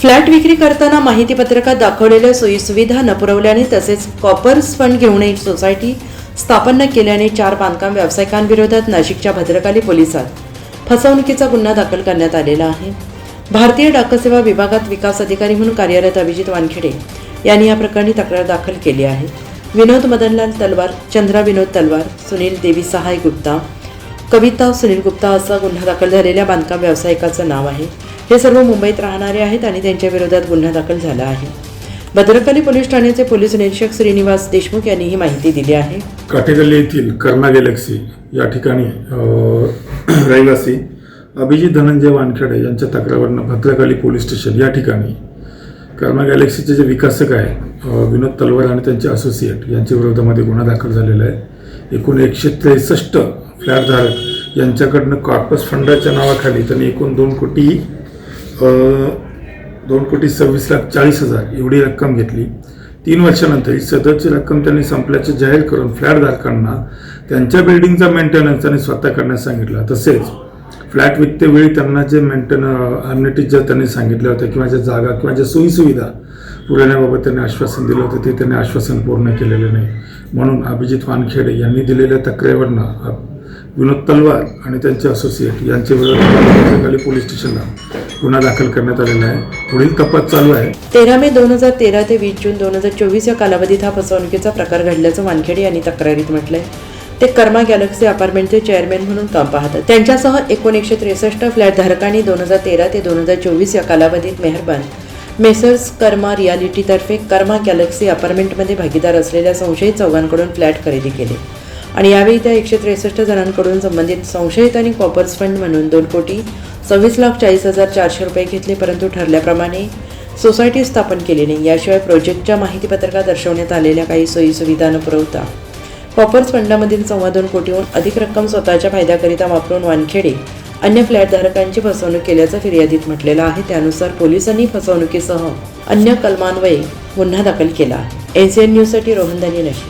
Flat विक्री करताना माहिती पत्रकात दाखवलेल्या सोयीसुविधा न पुरवल्याने तसेच कॉपर्स फंड घेऊन एक सोसायटी स्थापन केल्याने चार बांधकाम व्यावसायिकांविरोधात नाशिकच्या भद्रकाली पोलिसात फसवणुकीचा गुन्हा दाखल करण्यात आलेला आहे. भारतीय डाकसेवा विभागात विकास अधिकारी म्हणून कार्यरत अभिजित वानखेडे यांनी या प्रकरणी तक्रार दाखल केली आहे. विनोद मदनलाल तलवार चंद्रा विनोद तलवार सुनील देवी सहाय गुप्ता कविता सुनील गुप्ता असा गुन्हा दाखल झालेल्या बांधकाम व्यावसायिकाचं नाव आहे. हे सर्व मुंबईत राहणारे आहेत आणि त्यांच्या विरोधात गुन्हा दाखल झाला आहे. भद्रकाली पोलीस ठाण्याचे पोलीस निरीक्षक श्रीनिवास देशमुख यांनी ही माहिती दिली आहे. काटेगल्ली येथील कर्मा गॅलेक्सी या ठिकाणी रहिवासी अभिजित धनंजय वानखेडे यांच्या तक्रारवरनं भद्रकाली पोलीस स्टेशन या ठिकाणी कर्मा गॅलेक्सीचे जे विकासक आहे विनोद तलवार आणि त्यांचे असोसिएट यांच्या विरोधामध्ये गुन्हा दाखल झालेला आहे. एकूण एकशे त्रेसष्ट फ्लॅटधारक यांच्याकडनं कॉर्पस फंडाच्या नावाखाली त्यांनी एकूण दोन कोटी दोन कोटी सव्वीस लाख चाळीस हजार एवढी रक्कम घेतली. तीन वर्षानंतर ही सदरची रक्कम त्यांनी संपल्याचे जाहीर करून फ्लॅटधारकांना त्यांच्या बिल्डिंगचा मेंटेनन्स त्यांनी स्वतः करण्यास सांगितलं. तसेच फ्लॅट विकतेवेळी त्यांना जे मेंटेन अम्युनिटीज ज्या त्यांनी सांगितल्या होत्या किंवा ज्या जागा किंवा ज्या सोयीसुविधा पुरवण्याबाबत त्यांनी आश्वासन दिलं होतं ते त्यांनी आश्वासन पूर्ण केलेलं नाही. म्हणून अभिजित वानखेडे यांनी दिलेल्या तक्रारीवरनं विनोद तलवार आणि त्यांचे असोसिएट यांच्या विरोधात पोलीस स्टेशनला गुन्हा दाखल करण्यात आलेला आहे. पुढील तपास चालू आहे. तेरा मे दोन हजार तेरा ते वीस जून दोन हजार चोवीस या कालावधीत हा फसवणुकीचा प्रकार घडल्याचं वानखेडे यांनी तक्रारीत म्हटलंय. ते कर्मा गॅलेक्सी अपार्टमेंटचे चेअरमॅन म्हणून काम पाहतात. त्यांच्यासह एकूण एकशे त्रेसष्ट फ्लॅट धारकांनी दोन हजार तेरा ते दोन हजार चोवीस या कालावधीत मेहरबान. मेसर्स कर्मा रियालिटीतर्फे कर्मा गॅलेक्सी अपार्टमेंटमध्ये भागीदार असलेल्या संशयित चौघांकडून फ्लॅट खरेदी केले. आणि यावेळी त्या एकशे त्रेसष्ट जणांकडून संबंधित संशयित आणि कॉपर्स फंड म्हणून दोन कोटी सव्वीस लाख चाळीस हजार चारशे रुपये घेतले परंतु ठरल्याप्रमाणे सोसायटी स्थापन केली नाही. याशिवाय प्रोजेक्टच्या माहितीपत्रकात दर्शवण्यात आलेल्या काही सोयीसुविधा न पुरवता कॉपर्स फंडामधील सव्वा दोन कोटीहून अधिक रक्कम स्वतःच्या फायद्याकरिता वापरून वानखेडे अन्य फ्लॅटधारकांची फसवणूक केल्याचं फिर्यादीत म्हटलेलं आहे. त्यानुसार पोलिसांनी फसवणुकीसह अन्य कलमान्वये गुन्हा दाखल केला. एस एन न्यूजसाठी रोहनदानी नशी